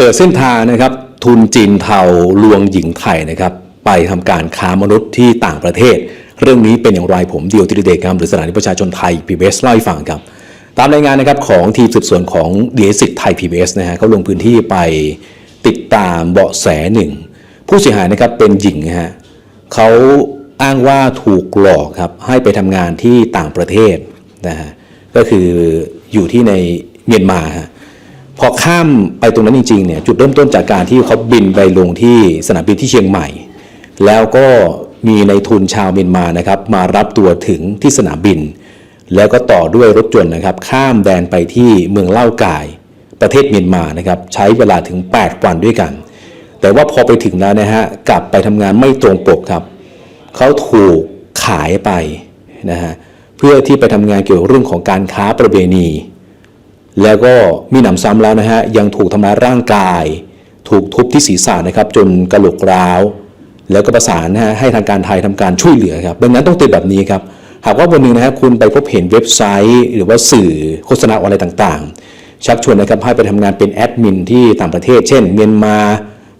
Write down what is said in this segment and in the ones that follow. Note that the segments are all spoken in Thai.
เปิดเส้นทางนะครับทุนจีนเทาลวงหญิงไทยนะครับไปทำการค้ามนุษย์ที่ต่างประเทศ เรื่องนี้เป็นอย่างไรผมเดียวติริเดชครับหรือสถานีประชาชนไทย PBS เล่าให้ฟังครับ ตามรายงานนะครับของทีมสืบสวนของดีเอสิไทย PBS นะฮะเขาลงพื้นที่ไปติดตามเบาะแสหนึ่งผู้เสียหายนะครับเป็นหญิงนะฮะเขาอ้างว่าถูกหลอกครับให้ไปทำงานที่ต่างประเทศนะฮะก็คืออยู่ที่ในเมียนมาฮะ พอข้ามไปตรงนั้นจริงๆเนี่ยจุดเริ่มต้นจากการที่เขาบินไปลงที่สนามบินที่เชียงใหม่ แล้วก็มีในทุนชาวเมียนมานะครับมารับตัวถึงที่สนามบิน แล้วก็ต่อด้วยรถยนต์นะครับ ข้ามแดนไปที่เมืองเล่ากาย ประเทศเมียนมานะครับใช้เวลาถึง 8 วันด้วยกัน แต่ว่าพอไปถึงแล้วนะฮะกลับไปทำงานไม่ตรงปกครับเขาถูกขายไปนะฮะเพื่อที่ไปทำงานเกี่ยวกับเรื่องของการค้าประเวณี แล้วก็มีหนำซ้ำแล้วนะฮะยังถูกทำร้ายร่างกาย ถูกทุบที่ศีรษะนะครับจนกระโหลกร้าว แล้วก็ประสานนะฮะให้ทางการไทยทำการช่วยเหลือครับดังนั้นต้องเตือนแบบนี้ครับหากว่าวันหนึ่งนะฮะคุณไปพบเห็นเว็บไซต์ หรือว่าสื่อโฆษณาออนไลน์ต่างๆ ชักชวนนะครับให้ไปทำงานเป็นแอดมินที่ต่างประเทศ เช่น เมียนมา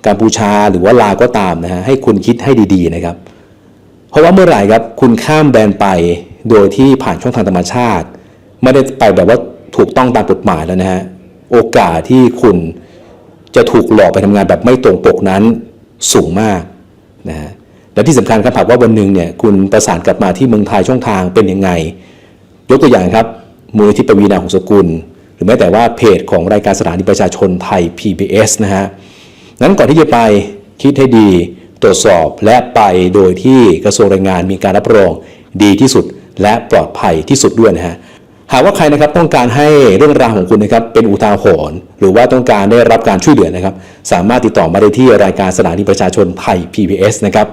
กัมพูชาหรือว่าลาวก็ตามนะฮะให้คุณคิดให้ดีๆนะครับ เพราะว่าเมื่อไหร่ครับคุณข้ามแดนไปโดยที่ผ่านช่องทางธรรมชาติ ไม่ได้ไปแบบว่า ถูกต้องตามกฎหมายแล้วนะฮะโอกาสที่คุณจะถูกหลอกไปทำงานแบบไม่ตรงปกนั้นสูงมากนะฮะและที่สำคัญครับหากว่าวันหนึ่งเนี่ยคุณประสานกลับมาที่เมืองไทยช่องทางเป็นยังไง ยกตัวอย่างครับมูลที่ปวีนาหงสกุล หรือแม้แต่ว่าเพจของรายการสถานีประชาชนไทย PBS นะฮะนั้นก่อนที่จะไปคิดให้ดีตรวจสอบและไปโดยที่กระทรวงแรงงานมีการรับรองดีที่สุดและปลอดภัยที่สุดด้วยนะฮะ หากว่าใครนะครับต้องการให้เรื่องราวของคุณนะครับเป็นอุทาหรณ์หรือว่าต้องการได้รับการช่วยเหลือนะครับ สามารถติดต่อมาได้ที่รายการสถานีประชาชนไทย PBS นะครับ